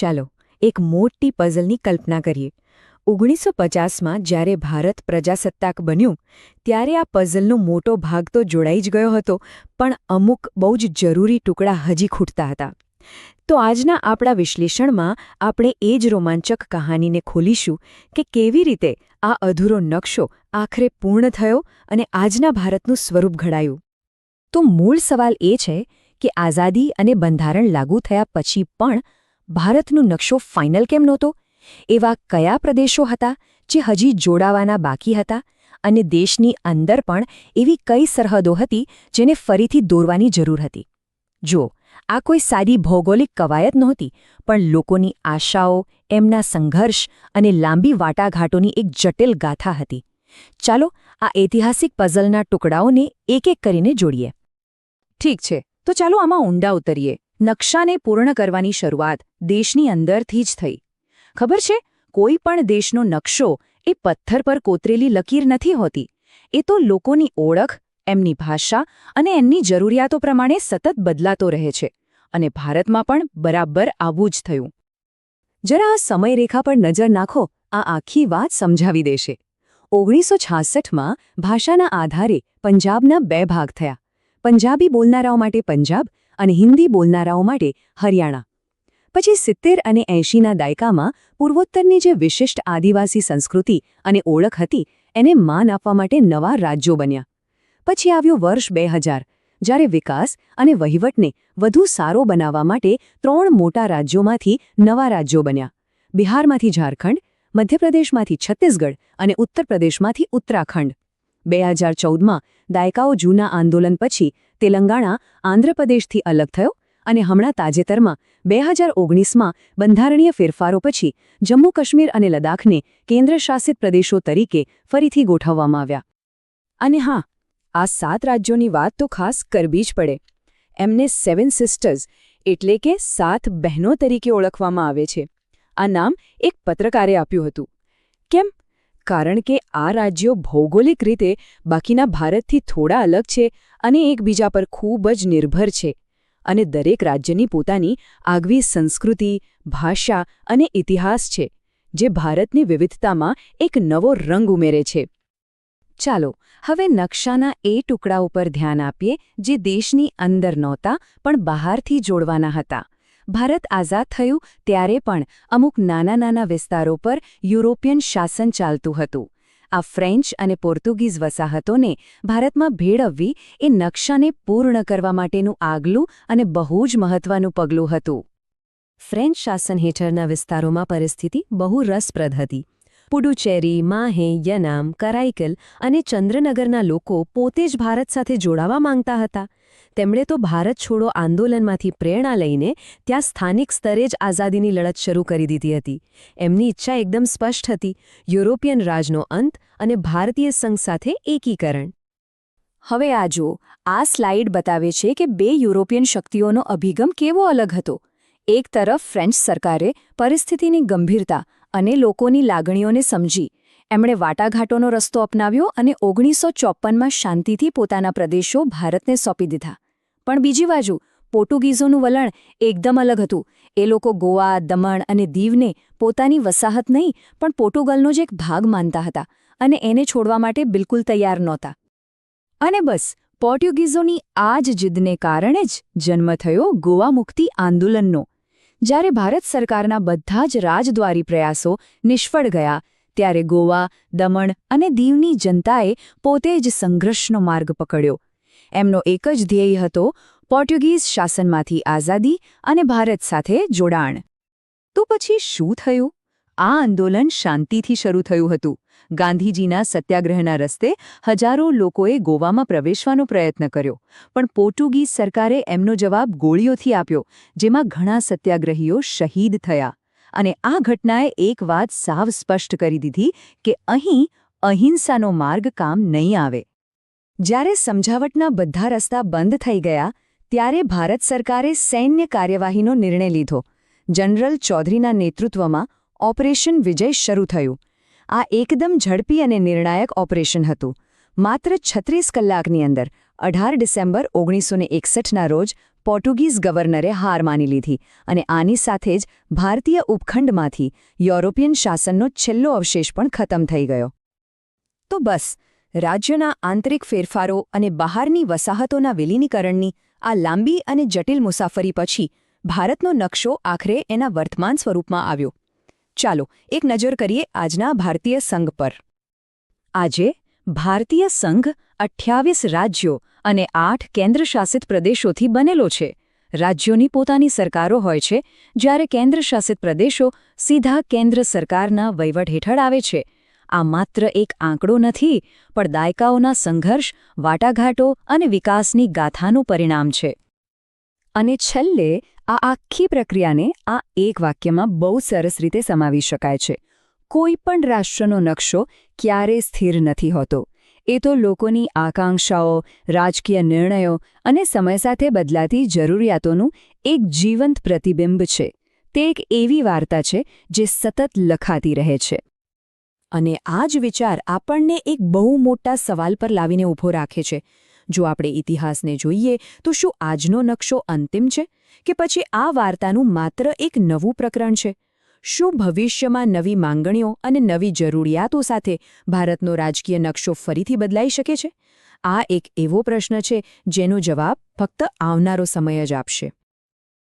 ચાલો, એક મોટી પઝલની કલ્પના કરીએ. ઓગણીસો પચાસમાં જ્યારે ભારત પ્રજાસત્તાક બન્યું, ત્યારે આ પઝલનો મોટો ભાગ તો જોડાઈ જ ગયો હતો, પણ અમુક બહુ જ જરૂરી ટુકડા હજી ખૂટતા હતા. તો આજના આપણા વિશ્લેષણમાં આપણે એ જ રોમાંચક કહાનીને ખોલીશું કે કેવી રીતે આ અધૂરો નકશો આખરે પૂર્ણ થયો અને આજના ભારતનું સ્વરૂપ ઘડાયું. તો મૂળ સવાલ એ છે કે આઝાદી અને બંધારણ લાગુ થયા પછી પણ ભારતનો નકશો ફાઇનલ કેમ નહોતો? એવા કયા પ્રદેશો હતા જે હજી જોડાવાના બાકી હતા અને દેશની અંદર પણ એવી કઈ સરહદો હતી જેને ફરીથી દોરવાની જરૂર હતી? જો આ કોઈ સાદી ભૌગોલિક કવાયત નહોતી, પણ લોકોની આશાઓ, એમના સંઘર્ષ અને લાંબી વાટાઘાટોની એક જટિલ ગાથા હતી. ચાલો આ ઐતિહાસિક પઝલના ટુકડાઓને એક એક કરીને જોડીએ. ઠીક છે, તો ચાલો આમાં ઊંડા ઉતરીએ. નકશાને પૂર્ણ કરવાની શરૂઆત દેશની અંદરથી જ થઈ. ખબર છે? કોઈ પણ દેશનો નકશો એ પથ્થર પર કોતરેલી લકીર નથી હોતી. એ તો લોકોની ઓળખ, એમની ભાષા અને એમની જરૂરિયાતો પ્રમાણે સતત બદલાતો રહે છે અને ભારતમાં પણ બરાબર આવું જ થયું. જરા આ સમયરેખા પર નજર નાખો, આ આખી વાત સમજાવી દેશે. ઓગણીસો છાસઠમાં ભાષાના આધારે પંજાબના બે ભાગ થયા. પંજાબી બોલનારાઓ માટે પંજાબ અને હિન્દી બોલનારાઓ માટે હરિયાણા. પછી સિત્તેર અને એંશીના દાયકામાં પૂર્વોત્તરની જે વિશિષ્ટ આદિવાસી સંસ્કૃતિ અને ઓળખ હતી, એને માન આપવા માટે નવા રાજ્યો બન્યા. પછી આવ્યું વર્ષ બે હજાર, જ્યારે વિકાસ અને વહીવટને વધુ સારો બનાવવા માટે ત્રણ મોટા રાજ્યોમાંથી નવા રાજ્યો બન્યા. બિહારમાંથી ઝારખંડ, મધ્યપ્રદેશમાંથી છત્તીસગઢ અને ઉત્તર પ્રદેશમાંથી ઉત્તરાખંડ. બે હજાર ચૌદમાં દાયકાઓ જૂના આંદોલન પછી તેલંગાણા આંધ્રપ્રદેશથી અલગ થયો અને હમણાં તાજેતરમાં બે હજાર ઓગણીસમાં બંધારણીય ફેરફારો પછી જમ્મુ કાશ્મીર અને લદ્દાખને કેન્દ્રશાસિત પ્રદેશો તરીકે ફરીથી ગોઠવવામાં આવ્યા. અને હા, આ સાત રાજ્યોની વાત તો ખાસ કરવી જ પડે. એમને સેવન સિસ્ટર્સ એટલે કે સાત બહેનો તરીકે ઓળખવામાં આવે છે. આ નામ એક પત્રકારે આપ્યું હતું. કેમ? કારણ કે આ રાજ્યો ભૌગોલિક રીતે બાકીના ભારતથી થોડા અલગ છે અને એકબીજા પર ખૂબ જ નિર્ભર છે અને દરેક રાજ્યની પોતાની આગવી સંસ્કૃતિ, ભાષા અને ઇતિહાસ છે, જે ભારતની વિવિધતામાં એક નવો રંગ ઉમેરે છે. ચાલો, હવે નકશાના એ ટુકડા ઉપર ધ્યાન આપીએ જે દેશની અંદર નહોતા પણ બહારથી જોડવાના હતા. ભારત આઝાદ થયું ત્યારે પણ અમુક નાના નાના વિસ્તારો પર યુરોપિયન શાસન ચાલતું હતું. આ ફ્રેન્ચ અને પોર્તુગીઝ વસાહતોને ભારતમાં ભેળવવી એ નકશાને પૂર્ણ કરવા માટેનું આગલું અને બહુ જ મહત્વનું પગલું હતું. ફ્રેન્ચ શાસન હેઠળના વિસ્તારોમાં પરિસ્થિતિ બહુ રસપ્રદ હતી. પુડુચેરી, માહે, યનામ કરાઈકલ અને ચંદ્રનગરના લોકો પોતે જ ભારત સાથે જોડાવા માંગતા હતા. તેમણે તો ભારત છોડો આંદોલનમાંથી પ્રેરણા લઈને ત્યાં સ્થાનિક સ્તરે જ આઝાદીની લડત શરૂ કરી દીધી હતી. એમની ઈચ્છા એકદમ સ્પષ્ટ હતી, યુરોપિયન રાજનો અંત અને ભારતીય સંઘ સાથે એકીકરણ. હવે આ જુઓ, આ સ્લાઇડ બતાવે છે કે બે યુરોપિયન શક્તિઓનો અભિગમ કેવો અલગ હતો. એક તરફ ફ્રેન્ચ સરકારે પરિસ્થિતિની ગંભીરતા અને લોકોની લાગણીઓને સમજી એમણે વાટાઘાટોનો રસ્તો અપનાવ્યો અને ઓગણીસો ચોપ્પનમાં શાંતિથી પોતાના પ્રદેશો ભારતને સોંપી દીધા. પણ બીજી બાજુ, પોર્ટુગીઝોનું વલણ એકદમ અલગ હતું. એ લોકો ગોવા, દમણ અને દીવને પોતાની વસાહત નહીં, પણ પોર્ટુગલનો જ એક ભાગ માનતા હતા અને એને છોડવા માટે બિલકુલ તૈયાર નહોતા. અને બસ, પોર્ટુગીઝોની આ જ જીદને કારણે જ જન્મ થયો ગોવા મુક્તિ આંદોલનનો. જ્યારે ભારત સરકારના બધા જ રાજદ્વારી પ્રયાસો નિષ્ફળ ગયા ત્યારે ગોવા, દમણ અને દીવની જનતાએ પોતે જ સંઘર્ષનો માર્ગ પકડ્યો. એમનો એક જ ધ્યેય હતો પોર્ટુગીઝ શાસનમાંથી આઝાદી અને ભારત સાથે જોડાણ. તો પછી શું થયું? આ આંદોલન શાંતિથી શરૂ થયું હતું. ગાંધીજીના સત્યાગ્રહના રસ્તે હજારો લોકોએ ગોવામાં પ્રવેશવાનો પ્રયત્ન કર્યો, પણ પોર્ટુગીઝ સરકારે એમનો જવાબ ગોળીઓથી આપ્યો, જેમાં ઘણા સત્યાગ્રહીઓ શહીદ થયા. અને આ ઘટનાએ એક વાત સાવ સ્પષ્ટ કરી દીધી કે અહીં અહિંસાનો માર્ગ કામ નહીં આવે. જ્યારે સમજાવટના બધા રસ્તા બંધ થઈ ગયા, ત્યારે ભારત સરકારે સૈન્ય કાર્યવાહીનો નિર્ણય લીધો. જનરલ ચૌધરીના નેતૃત્વમાં ઓપરેશન વિજય શરૂ થયું. આ એકદમ ઝડપી અને નિર્ણાયક ઓપરેશન હતું. માત્ર છત્રીસ કલાકની અંદર, અઢાર ડિસેમ્બર ઓગણીસો એકસઠના રોજ પોર્ટુગીઝ ગવર્નરે હાર માની લીધી અને આની સાથે જ ભારતીય ઉપખંડમાંથી યુરોપિયન શાસનનો છેલ્લો અવશેષ પણ ખતમ થઈ ગયો. તો બસ, રાજ્યના આંતરિક ફેરફારો અને બહારની વસાહતોના વિલીનીકરણની આ લાંબી અને જટિલ મુસાફરી પછી ભારતનો નકશો આખરે એના વર્તમાન સ્વરૂપમાં આવ્યો. ચાલો, એક નજર કરીએ આજના ભારતીય સંઘ પર. આજે ભારતીય સંઘ અઠ્યાવીસ રાજ્યો અને આઠ કેન્દ્રશાસિત પ્રદેશોથી બનેલો છે. રાજ્યોની પોતાની સરકારો હોય છે, જ્યારે કેન્દ્રશાસિત પ્રદેશો સીધા કેન્દ્ર સરકારના વહીવટ હેઠળ આવે છે. આ માત્ર એક આંકડો નથી, પણ દાયકાઓના સંઘર્ષ, વાટાઘાટો અને વિકાસની ગાથાનું પરિણામ છે. અને છેલ્લે, આ આખી પ્રક્રિયાને આ એક વાક્યમાં બહુ સરસ રીતે સમાવી શકાય છે. કોઈ પણ રાષ્ટ્રનો નકશો ક્યારેય સ્થિર નથી હોતો. એ તો લોકોની આકાંક્ષાઓ, રાજકીય નિર્ણયો અને સમય સાથે બદલાતી જરૂરિયાતોનું એક જીવંત પ્રતિબિંબ છે. તે એક એવી વાર્તા છે જે સતત લખાતી રહે છે. અને આ જ વિચાર આપણને એક બહુ મોટા સવાલ પર લાવીને ઊભો રાખે છે. જો આપણે ઇતિહાસને જોઈએ, તો શું આજનો નકશો અંતિમ છે? કે પછી આ વાર્તાનું માત્ર એક નવું પ્રકરણ છે? શું ભવિષ્યમાં નવી માંગણીઓ અને નવી જરૂરિયાતો સાથે ભારતનો રાજકીય નકશો ફરીથી બદલાઈ શકે છે? આ એક એવો પ્રશ્ન છે જેનો જવાબ ફક્ત આવનારો સમય જ આપશે.